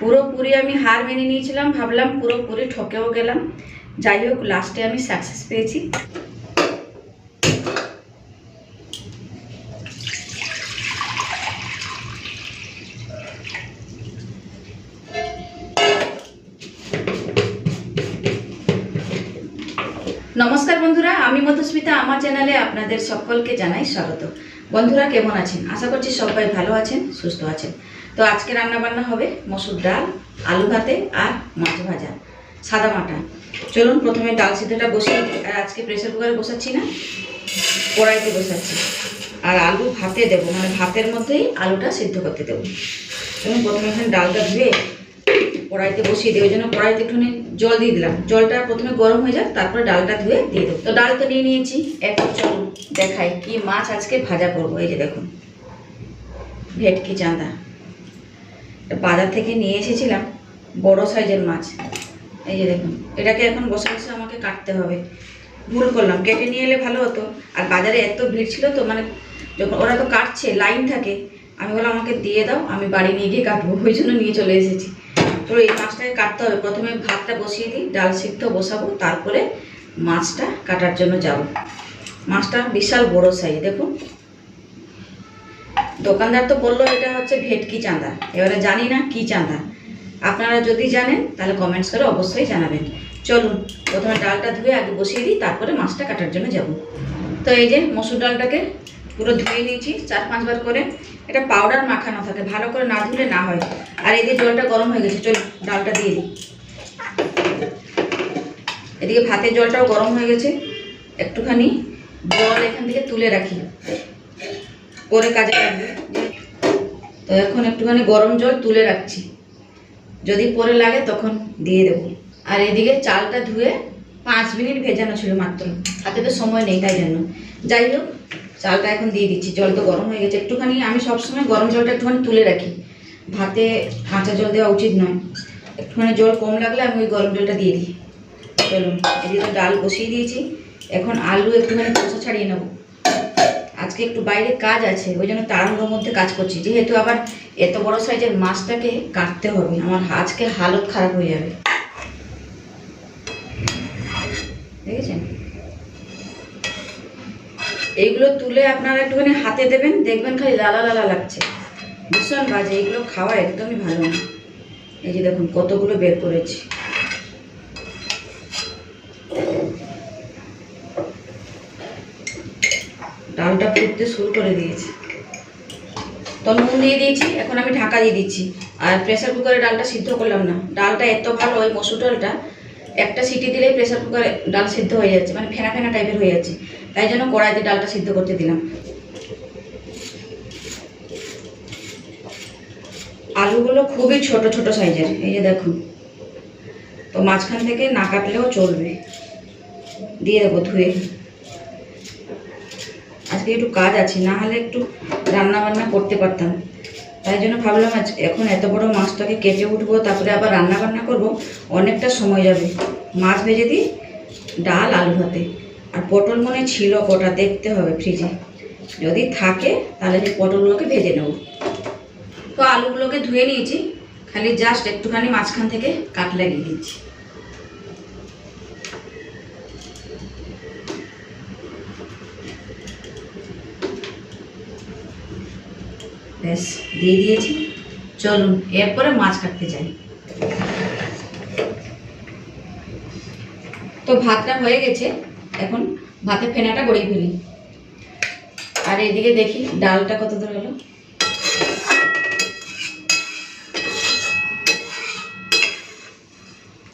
পুরোপুরি আমি হার মেনে নিয়েছিলাম, ভাবলাম পুরোপুরি ঠকেও গেলাম। যাই হোক লাস্টে আমি সাকসেস পেয়েছি। নমস্কার বন্ধুরা, আমি মধুস্মিতা, আমার চ্যানেলে আপনাদের সকলকে জানাই স্বাগত। বন্ধুরা, কেমন আছেন? আশা করছি সবাই ভালো আছেন, সুস্থ আছেন। তো আজকে রান্না বান্না হবে মসুর ডাল, আলু ভাতে আর মাছ ভাজা, সাদা মাটা। চলুন প্রথমে ডাল সিদ্ধটা বসিয়ে আজকে প্রেসার কুকারে বসাচ্ছি না, কড়াইতে বসাচ্ছি। আর আলু ভাতে দেবো মানে ভাতের মধ্যেই আলুটা সিদ্ধ করতে দেবো। চলুন প্রথমে এখানে ডালটা ধুয়ে কড়াইতে বসিয়ে ওই জন্য কড়াইতে একটুখানি জল দিয়ে দিলাম। জলটা প্রথমে গরম হয়ে যাক, তারপরে ডালটা ধুয়ে দিয়ে দেবো। তো ডাল তো নিয়ে নিয়েছি। এখন চলুন দেখাই কি মাছ আজকে ভাজা করব। এই যে দেখুন, ভেটকি চাঁদা। বাজার থেকে নিয়ে এসেছিলাম, বড় সাইজের মাছ। এই যে দেখুন, এটাকে এখন বসে বসে আমাকে কাটতে হবে। ভুল করলাম, কেটে নিয়ে এলে ভালো হতো। আর বাজারে এত ভিড় ছিল তো মানে যখন ওরা তো কাটছে, লাইন থাকে, আমি বললাম, আমাকে দিয়ে দাও, আমি বাড়ি নিয়ে গিয়ে কাটবো। ওই জন্য নিয়ে চলে এসেছি। তো এই মাছটাকে কাটতে হবে। প্রথমে ভাতটা বসিয়ে দিই, ডাল সিদ্ধ বসাবো, তারপরে মাছটা কাটার জন্য যাব। মাছটা বিশাল বড় সাইজ, দেখুন। দোকানদার তো বলল এটা হচ্ছে ভেটকি চাঁদা। এবারে জানি না কি চাঁদা। আপনারা যদি জানেন, তাহলে কমেন্টস করে অবশ্যই জানাবেন। চলুন, প্রথমে ডালটা ধুয়ে আগে বসিয়ে দিই, তারপরে মাছটা কাটার জন্য যাব। তো এই যে মসুর ডালটাকে পুরো ধুয়ে নিয়েছি, চার পাঁচবার করে। এটা পাউডার মাখানো থাকে, ভালো করে না ধুলে না হয়। আর এদিকে জলটা গরম হয়ে গেছে, চলুন, ডালটা দিয়ে দিই। এদিকে ভাতের জলটাও গরম হয়ে গেছে। একটুখানি জল এখান থেকে তুলে রাখি। করে কাজে লাগবে। তো এখন একটুখানি গরম জল তুলে রাখছি। যদি পরে লাগে তখন দিয়ে দেবো। আর এদিকে চালটা ধুয়ে পাঁচ মিনিট ভেজানো ছিল মাত্র। হাতে তো সময় নেই তাই জন্য। যাই হোক, চালটা এখন দিয়ে দিচ্ছি। জল তো গরম হয়ে গেছে। একটুখানি আমি সবসময় গরম জলটা একটুখানি তুলে রাখি। ভাতে কাঁচা জল দেওয়া উচিত নয়। একটুখানি জল কম লাগলে আমি ওই গরম জলটা দিয়ে দিই। চলুন, এদিকে ডাল বসিয়ে দিয়েছি। এখন আলু একটুখানি খোসা ছাড়িয়ে নেব। আজকে একটু বাইরে কাজ আছে, ওই জন্য তাড়াহুড়োর মধ্যে কাজ করছি। যেহেতু আবার এত বড় সাইজের মাছটাকে কাটতে হবে আমার আজকে হালত খারাপ হয়ে যাবে। দেখেছেন? এইগুলো তুলে আপনারা একটুখানি হাতে দেবেন, দেখবেন খালি লালা লালা লাগছে। ভীষণ বাজে, এইগুলো খাওয়া একদমই ভালো না। এই যে দেখুন, কতগুলো বের করেছি। ফুটতে শুরু করে দিয়েছি। তো নুন দিয়ে দিয়েছি, এখন আমি ঢাকা দিয়ে দিচ্ছি। আর প্রেসার কুকারে ডালটা সিদ্ধ করলাম না। ডালটা এত ভালো, ওই মসুর ডালটা, একটা সিটি দিলেই প্রেসার কুকারে ডাল সিদ্ধ হয়ে যাচ্ছে মানে ফেনা ফেনা টাইপের হয়ে যাচ্ছে। তাই জন্য কড়াইতে ডালটা সিদ্ধ করতে দিলাম। আলুগুলো খুবই ছোট ছোট সাইজের, এই যে দেখুন। তো মাঝখান থেকে না কাটলেও চলবে। দিয়ে দেবো ধুয়ে। আজকে একটু কাজ আছে, না হলে একটু রান্না বান্না করতে পারতাম। তাই জন্য ভাবলাম আজ এখন এত বড় মাছটাকে কেটে উঠবো, তারপরে আবার রান্না বান্না করব, অনেকটা সময় যাবে। মাছ ভেজে দিই, ডাল, আলু ভাতে। আর পটল মনে ছিল কটা, দেখতে হবে ফ্রিজে যদি থাকে, তাহলে সেই পটলগুলোকে ভেজে নেব। তো আলুগুলোকে ধুয়ে নিয়েছি, খালি জাস্ট একটুখানি মাঝখান থেকে কাট লাগিয়ে দিচ্ছি। ব্যাস, দিয়ে দিয়েছি। চলুন, এরপরে মাছ কাটতে যাই। তো ভাতটা হয়ে গেছে, এখন ভাতের ফেনাটা গড়িয়ে ফেলি। আর এদিকে দেখি ডালটা কত দূর হলো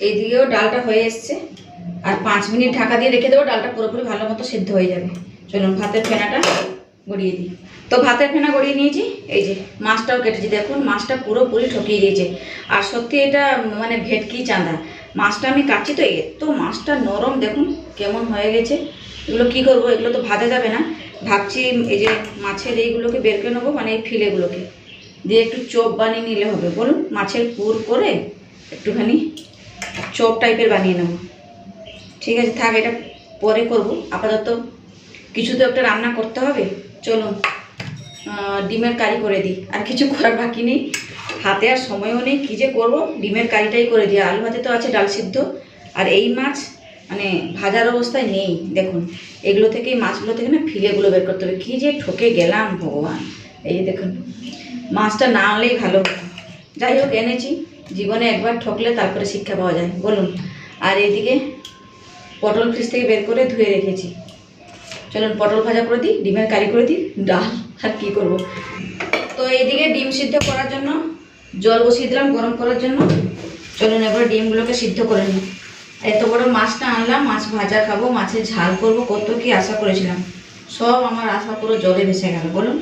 এইদিকেও ডালটা হয়ে এসছে। আর পাঁচ মিনিট ঢাকা দিয়ে রেখে দেবো, ডালটা পুরোপুরি ভালো মতো সিদ্ধ হয়ে যাবে। চলুন, ভাতের ফেনাটা গড়িয়ে দিই। তো ভাতের ফেনা গড়িয়ে নিয়েছি। এই যে মাছটাও কেটেছি। দেখুন, মাছটা পুরোপুরি ঠকিয়ে দিয়েছে। আর সত্যি এটা মানে ভেটকি চাঁদা। মাছটা আমি কাটছি তো, এত মাছটা নরম, দেখুন কেমন হয়ে গেছে। এগুলো কি করব? এগুলো তো ভাজা যাবে না। ভাবছি এই যে মাছের এইগুলোকে বের করে নেব মানে এই ফিলেগুলোকে। দিয়ে একটু চোপ বানিয়ে নিলে হবে। বলুন, মাছের পুর করে একটুখানি চোপ টাইপের বানিয়ে নেব। ঠিক আছে, থাক, এটা পরে করব। আপাতত কিছু তো একটা রান্না করতে হবে। চলুন। ডিমের কারি করে দিই। আর কিছু করার বাকি নেই। হাতে আর সময়ও নেই। কী যে করব? ডিমের কারিটাই করে দিই। আলু ভাতে তো আছে ডাল সিদ্ধ। আর এই মাছ মানে ভাজার অবস্থায় নেই। দেখুন, এগুলো থেকে মাছগুলো থেকে না ফিলেগুলো বের করতে হবে। কী যে ঠকে গেলাম ভগবান। এই যে দেখুন, মাছটা না আনলেই ভালো যাই হোক, এনেছি। জীবনে একবার ঠকলে তারপরে শিক্ষা পাওয়া যায়। বলুন। আর এইদিকে পটল ফ্রিজ থেকে বের করে ধুয়ে রেখেছি। চলুন, পটল ভাজা করে দিই, ডিমের কারি করে দিই, ডাল। আর কী করব? তো এইদিকে ডিম সিদ্ধ করার জন্য, জল বসিয়ে দিলাম গরম করার জন্য। চলুন এবার ডিমগুলোকে সিদ্ধ করে নিই। এত বড় মাছটা আনলাম, মাছ ভাজা খাব, মাছের ঝাল করব, কত কি আশা করেছিলাম। সব আমার আশা পুরো জলে ভেসে গেল, বলুন।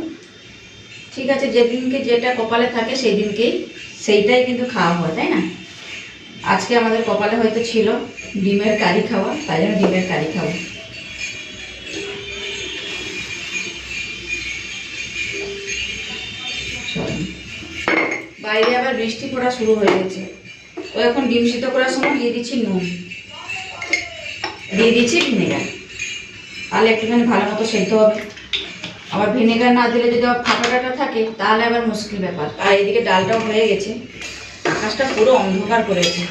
ঠিক আছে, যেদিনকে যেটা কপালে থাকে সেই দিনকেই সেইটাই কিন্তু খাওয়া হয়, তাই না? আজকে আমাদের কপালে হয়তো ছিল ডিমের কারি খাওয়া, তাই জন্য ডিমের কারি খাব। বাইরে আবার বৃষ্টি পড়া শুরু হয়ে গেছে। ও এখন ডিম সিদ্ধ করার সময় দিয়ে দিচ্ছি নুন। দিয়ে দিচ্ছি ভিনেগার। তাহলে একটুখানি ভালো মতো সেদ্ধ হবে। আবার ভিনেগার না দিলে যদি আবার টাটা থাকে, তাহলে আবার মুশকিল ব্যাপার। আর এদিকে ডালটাও হয়ে গেছে। আকাশটা পুরো অন্ধকার করেছে।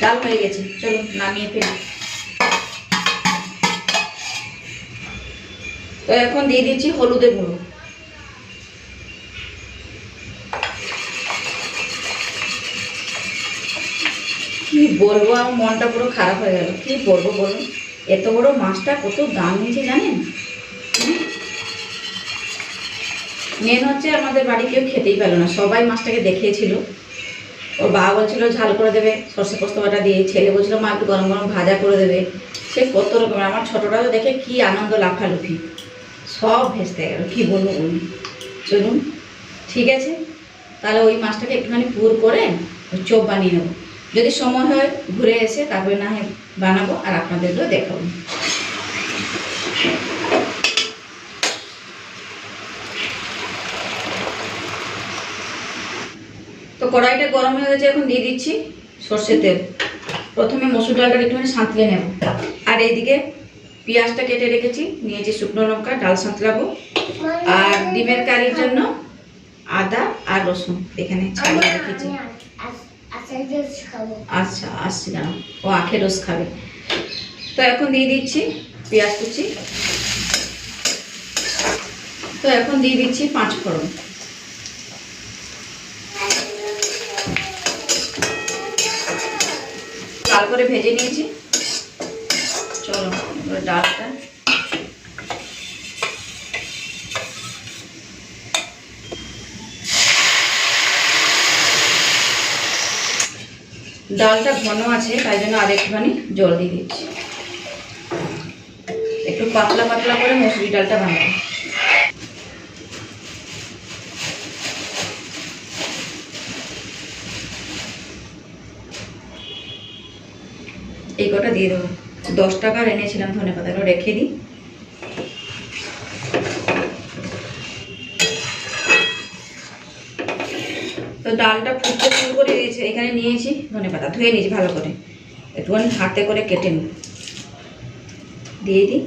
ডাল হয়ে গেছে। চলুন, নামিয়ে ফেলি। তো এখন দিয়ে দিচ্ছি হলুদের গুঁড়ো। বলব আমার মনটা পুরো খারাপ হয়ে গেল। কি বলব বলুন? এত বড় মাছটা কত দাম নিয়েছে জানেন? মেন হচ্ছে আমাদের বাড়ি কেউ খেতেই পেল না। সবাই মাছটাকে দেখিয়েছিল। ওর বাবা বলছিল, ঝাল করে দেবে, সর্ষে পোস্ত বাটা দিয়ে। ছেলে বলছিল, মা, একটু গরম গরম ভাজা করে দেবে। সে কত রকমের। আমার ছোটোটাও দেখে কি আনন্দ, লাফালুফি। সব ভেস্তে গেল। কি বলব বলুন? চলুন, ঠিক আছে? তাহলে ওই মাছটাকে একটুখানি পুর করে চোপ বানিয়ে নেব। যদি সময় হয়, ঘুরে এসে তারপরে না হয় বানাবো আর আপনাদেরকেও দেখাবো। তো কড়াইটা গরম হয়ে গেছে, এখন দিয়ে দিচ্ছি সর্ষে তেল। প্রথমে মসুর ডালটা একটুখানি সাঁতলে নেব। আর এইদিকে পেঁয়াজটা কেটে রেখেছি, নিয়েছি শুকনো লঙ্কা, ডাল সাঁতলাবো। আর ডিমের কারির জন্য আদা আর রসুন এখানে ছাড়িয়ে রেখেছি। আচ্ছা আসছি না ও আখের রস খাবে। তো এখন দিয়ে দিচ্ছি পেঁয়াজ কুচি। তো এখন দিয়ে দিচ্ছি পাঁচ ফোড়ন। লাল করে ভেজে নিয়েছি। চলো ডালটা। ডালটা ঘন আছে, তাই জন্য আর একটুখানি জল দিয়ে দিচ্ছি। একটু পাতলা পাতলা করে মসুরি ডালটা বানাবো। এই কটা দিয়ে দেবো। দশ টাকার এনেছিলাম ধনে রেখে দিই। ডালটা ফুটতে শুরু করে দিয়েছে, এখানে নিয়েছি ধনে পাতা, ধুয়ে নিয়েছি ভালো করে। একটুখানি হাতে করে কেটে নিই। দিয়ে দিই।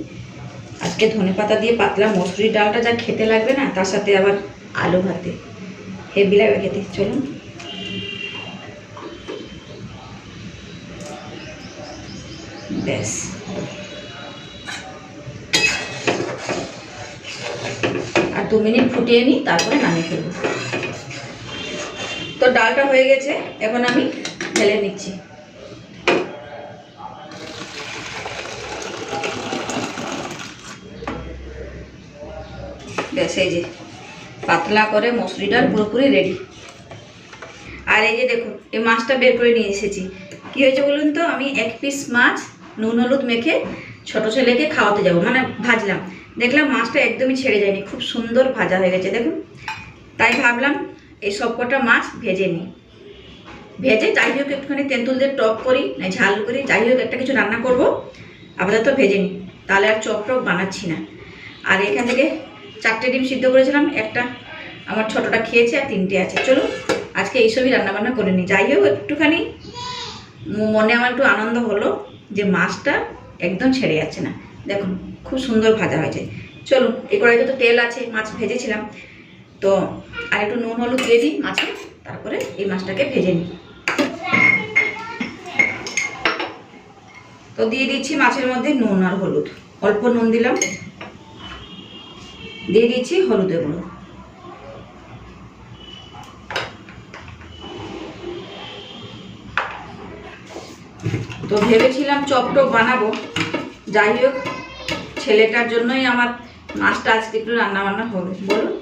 আজকে ধনে পাতা দিয়ে পাতলা মসুরি ডালটা যা খেতে লাগবে না, তার সাথে আবার আলু ভাতে। হেভি লাগবে খেতে, চলুন। ব্যাস। আর দু মিনিট ফুটিয়ে নিই, তারপরে নামিয়ে ফেলব। তো ডালটা হয়ে গেছে, এখন আমি ঢেলে নিচ্ছি। ব্যাস, এই যে পাতলা করে মসুরি ডাল পুরোপুরি রেডি আর এই যে দেখুন, এই মাছটা বের করে নিয়ে এসেছি। কী হয়েছে বলুন তো, আমি এক পিস মাছ নুন হলুদ মেখে ছোট ছেলেকে খাওয়াতে যাব মানে ভাজলাম। দেখলাম মাছটা একদমই ছেড়ে যায়নি, খুব সুন্দর ভাজা হয়ে গেছে, দেখুন। তাই ভাবলাম এই সব কটা মাছ ভেজে নিই। ভেজে যাই হোক একটুখানি তেঁতুল দিয়ে টক করি, না ঝাল করি, যাই হোক একটা কিছু রান্না করব, আপাতত ভেজে নিই। তাহলে আর চপ টপ বানাচ্ছি না। আর এখান থেকে চারটে ডিম সিদ্ধ করেছিলাম, একটা আমার ছোটটা খেয়েছে আর তিনটে আছে। চলো, আজকে এইসবই রান্নাবান্না করে নিই। যাই হোক একটুখানি মনে আমার একটু আনন্দ হলো যে মাছটা একদম ছেড়ে যাচ্ছে না। দেখুন, খুব সুন্দর ভাজা হয়েছে। চলুন, এই কড়াইতে তো তেল আছে, মাছ ভেজেছিলাম। তো আর একটু নুন, হলুদ দিয়ে দিই মাছে, তারপরে এই মাছটাকে ভেজে নিই। তো দিয়ে দিচ্ছি মাছের মধ্যে নুন আর হলুদ। অল্প নুন দিলাম। দিয়ে দিচ্ছি হলুদে গুঁড়ো। তো ভেবেছিলাম চপ টপ বানাবো। যাই হোক, ছেলেটার জন্যই আমার মাছটা আজকে একটু রান্না বান্না হবে। বলুন।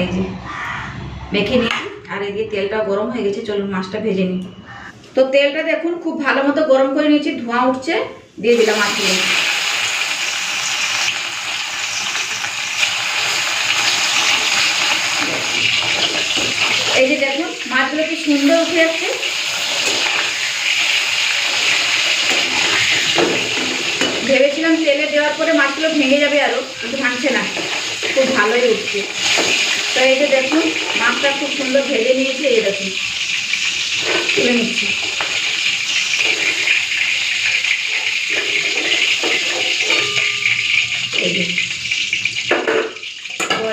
এই যে, মেখে নিই আর এই এদিকে তেলটা গরম হয়ে গেছে, চলুন মাছটা ভেজে নিই। তো তেলটা দেখুন, খুব ভালো মতো গরম করে নিয়েছি, ধোঁয়া উঠছে, দিয়ে দিলাম মাছগুলো এই যে দেখুন, মাছগুলো কি সুন্দর উঠে যাচ্ছে। ভেবেছিলাম তেলে দেওয়ার পরে মাছগুলো ভেঙে যাবে আরও কিন্তু ভাঙছে না। খুব ভালোই উঠছে। তো এই যে দেখুন, মাছটা খুব সুন্দর ভেজে নিয়েছে, এই দেখুন। তুলে নিচ্ছি।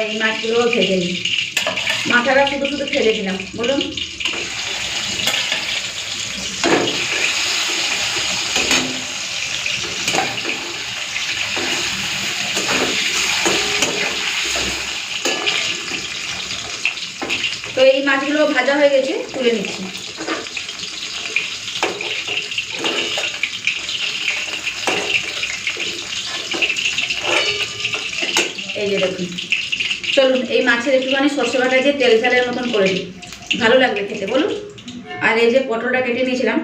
এই মাছগুলো ভেজে নিই। মাথাটা শুধু শুধু ফেলে দিলাম, বলুন। তো এই মাছগুলো ভাজা হয়ে গেছে, তুলে নিচ্ছি। এই যে দেখুন, চলুন, এই মাছের একটুখানি সর্ষে বাটা দিয়ে তেল ফেলের মতন করে দিই। ভালো লাগবে খেতে, বলুন? আর এই যে পটলটা কেটে নিয়েছিলাম,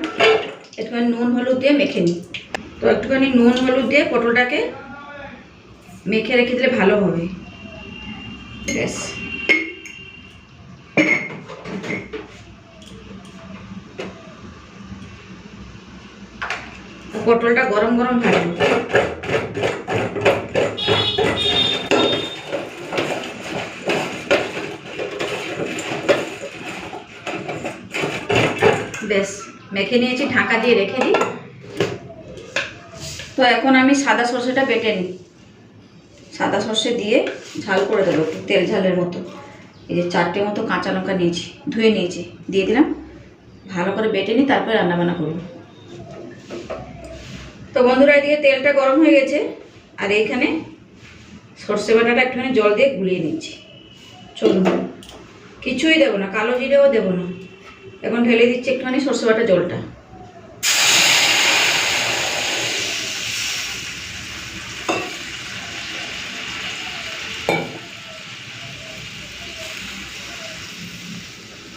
একটুখানি নুন হলুদ দিয়ে মেখে নিই। তো একটুখানি নুন হলুদ দিয়ে পটলটাকে মেখে রেখে দিলে ভালো হবে। ব্যাস। পটলটা গরম গরম ভাজবো বেশ, মেখে নিয়েছি, ঢাকা দিয়ে রেখে দিই। তো এখন আমি সাদা সর্ষেটা বেটে নিই। সাদা সর্ষে দিয়ে ঝাল করে দেবো তেল ঝালের মতো। এই যে চারটে মতো কাঁচা লঙ্কা নিয়েছি, ধুয়ে নিয়েছি। দিয়ে দিলাম। ভালো করে বেটে নিই তারপরে রান্নাবান্না করব। তো বন্ধুরা, এদিকে তেলটা গরম হয়ে গেছে। আর এইখানে সর্ষে বাটাটা একটুখানি জল দিয়ে গুলিয়ে নিচ্ছি। চলুন, কিছুই দেবো না, কালো জিরেও দেবো না। এখন ঢেলে দিচ্ছি একটুখানি সর্ষে বাটা জলটা।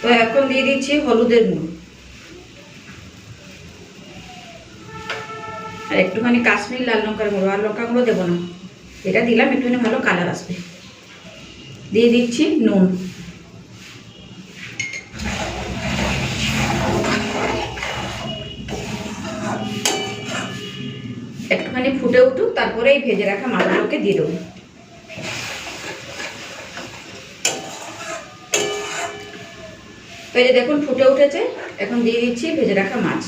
তো এখন দিয়ে দিচ্ছি হলুদের গুঁড়ো। আর একটুখানি কাশ্মীর, লাল লঙ্কার গুঁড়ো। আর লঙ্কা গুঁড়ো দেবো না। এটা দিলাম, একটুখানি ভালো কালার আসবে। দিয়ে দিচ্ছি নুন। একটুখানি ফুটে উঠুক, তারপরে এই ভেজে রাখা মাছগুলোকে দিয়ে দেবো। এই যে দেখুন, ফুটে উঠেছে। এখন দিয়ে দিচ্ছি ভেজে রাখা মাছ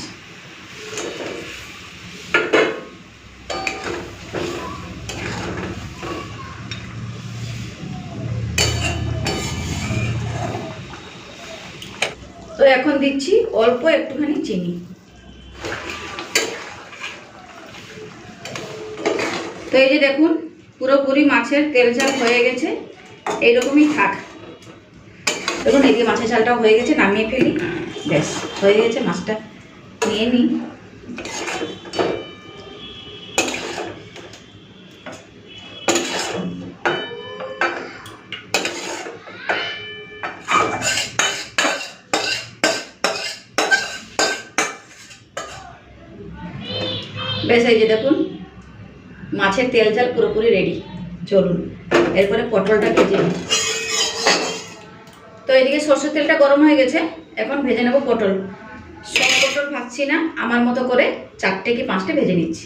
তো এখন দিচ্ছি অল্প একটুখানি চিনি। তো এই যে দেখুন, পুরোপুরি মাছের তেল ঝাল হয়ে গেছে, এইরকমই থাক। দেখুন, এই যে মাছের ঝালটাও হয়ে গেছে, নামিয়ে ফেলি। ব্যাস, হয়ে গেছে, মাছটা নিয়ে নিই। বেশ, এই যে দেখুন, মাছের তেল ঝাল পুরোপুরি রেডি চলুন। এরপরে পটলটা ভেজে নিই। তো এদিকে সর্ষের তেলটা গরম হয়ে গেছে, এখন ভেজে নেব পটল। সব পটল ভাজছি না, আমার মতো করে চারটে কি পাঁচটা ভেজে নিচ্ছি।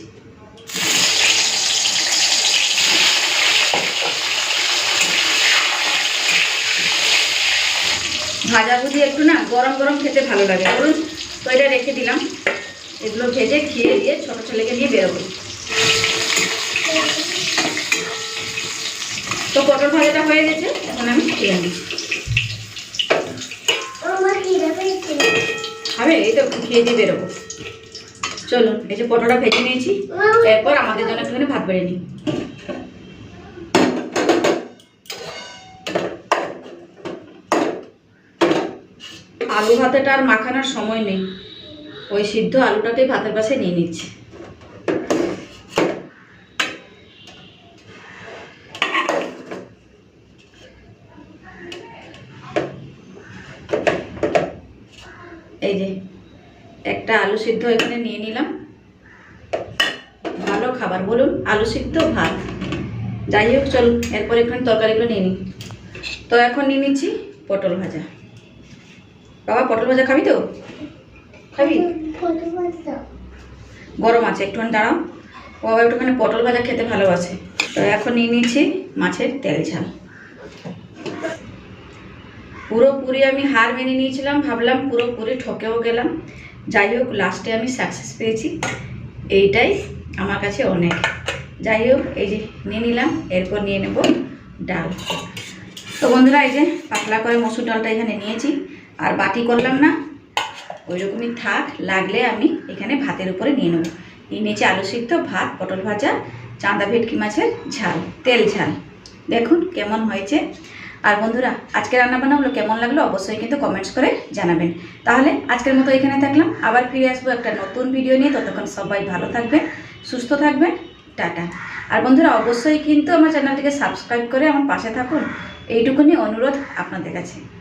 ভাজাভুজি একটু না গরম গরম খেতে ভালো লাগে, বলুন। তো এটা রেখে দিলাম। এগুলো ভেজে খেয়ে দিয়ে ছোটো ছেলেকে নিয়ে বেরোবো। তো পটল ভাজাটা হয়ে গেছে এখন আমি খেয়ে নিই। হবে এই তো খেয়ে দিয়ে বেরোবো। চলো এই যে পটলটা ভেজে নিয়েছি এরপর আমাদের জন্য একটুখানি ভাত বেড়ে নিই। আলু ভাতেটা আর মাখানোর সময় নেই। ওই সিদ্ধ আলুটাকে ভাতের পাশে নিয়ে নিচ্ছি। এই যে, একটা আলু সিদ্ধ এখানে নিয়ে নিলাম। ভালো খাবার, বলুন, আলু সিদ্ধ ভাত। যাই হোক চলুন এরপর এখানে তরকারিগুলো নিয়ে নিই। তো এখন নিয়ে নিচ্ছি পটল ভাজা। বাবা, পটল ভাজা খাবি তো? খাবি? গরম আছে একটুখানি দাঁড়াও। ও বাবা একটুখানি পটল ভাজা খেতে ভালোবাসে। তো এখন নিয়ে নিয়েছি মাছের তেল ঝাল। পুরোপুরি আমি হার মেনে নিয়েছিলাম ভাবলাম পুরোপুরি ঠকেও গেলাম। যাই হোক লাস্টে আমি সাকসেস পেয়েছি। এইটাই আমার কাছে অনেক। যাই হোক এই যে নিয়ে নিলাম এরপর নিয়ে নেব ডাল। তো বন্ধুরা এই যে পাতলা করে মসুর ডালটা এখানে নিয়েছি। আর বাটি করলাম না ওই রকমই থাক, লাগলে আমি এখানে ভাতের উপরে নিয়ে নেব। নিয়ে নিয়েছি আলু সিদ্ধ, ভাত, পটল ভাজা, চাঁদা ভেটকি মাছের ঝাল, তেল ঝাল। দেখুন কেমন হয়েছে। আর বন্ধুরা আজকে রান্নাবান্নাগুলো কেমন লাগল অবশ্যই কিন্তু কমেন্টস করে জানাবেন। তাহলে আজকের মতো এখানে থাকলাম। আবার ফিরে আসব একটা নতুন ভিডিও নিয়ে। ততক্ষণ সবাই ভালো থাকবেন, সুস্থ থাকবেন। টাটা। আর বন্ধুরা, অবশ্যই কিন্তু আমার চ্যানেলটিকে সাবস্ক্রাইব করে আমার পাশে থাকুন। এইটুকুনি অনুরোধ আপনাদের কাছে।